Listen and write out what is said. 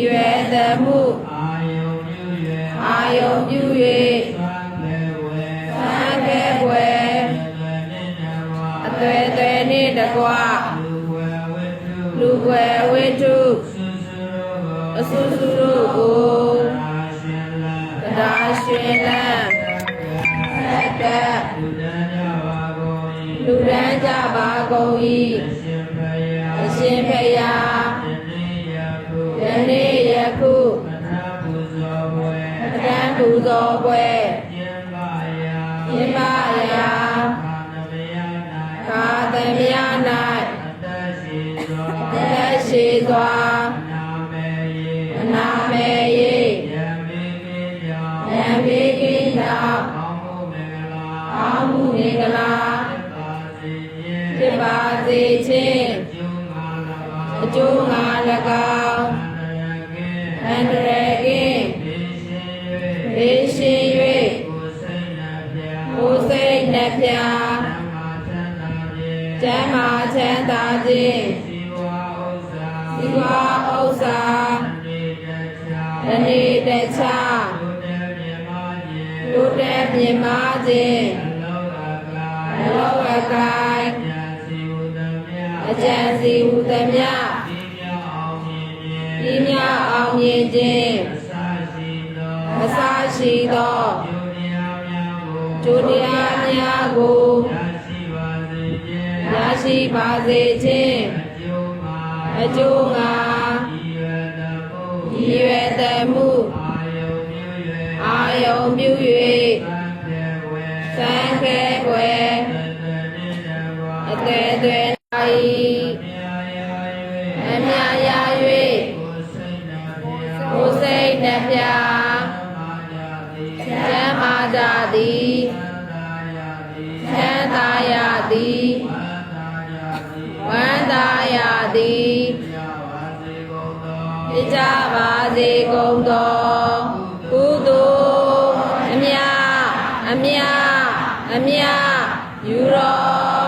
ရွယ်သမှုအာယုံပြု၍အာယုံပြုသံ၍ဃေဝေသံဃေဘွယ်အသွေနှင့်နဝအသွေသွေနှင့်တကွလူဝေဝိတုလူွယ်ဝိတုသုစုရောအဆုစုတို့ကိုအာရှင်လံတရားရှင်လန်းဆက်တက်လူတန်းကြပါကုန်၏လူဒန်းကြပါကုန်၏ န်းပူဇော်ပွဲကျင်းပါရာမြင်ပါရာအာနမယ၌ကာသမယ၌အတ္တရှိသောသက်ရှိစွာနာမေယေအနာမေယေယမေကေယောဉာဏ်ပေကိနာကောင်းမှုမင်္ဂလာအာမှုမင်္ဂလာပါစေခြင်းဖြစ်ပါစေခြင်းကျုံငါ၎င်းအကျိုး ကျမ်းမာချမ်းသာခြင်းဇီဝဥစ္စာဒီဝဥစ္စာအနေတခြားတနေ့တခြားဒုတေမြမခြင်းတိုးတက်မြင်မာခြင်းအလောအကအလောအကိုင်းညာစီဝတ္တမြအကျံစီဟူသမျှဒီမြောက်အောင်မြင်ခြင်းဤမြအောင်မြင်ခြင်းအစရှိသောအစရှိသောယုံတရားများကိုကျိုးတရားများကိုရရှိပါစေခြင်း ရရှိပါစေခြင်းအကျိုးမှာအကျိုးငါဤရတမှုရည်ရွယ်သမှုအာယုံပြု၍အာယုံပြုသံ၍ဃေဝေသံဃေွယ်သတ္တနိတဝါအသေးသွင်း၌မြာယာအ၍မြရာကို၍ယ်စိတ်နှပြကိုယ်စိတ်နှပြမာယာတိချမ်းမာကြသည်သန္တာယာတိချမ်းသာရသည် ကြပါစေကုန်သောကုသိုလ်အမြအမြအမြယူတော်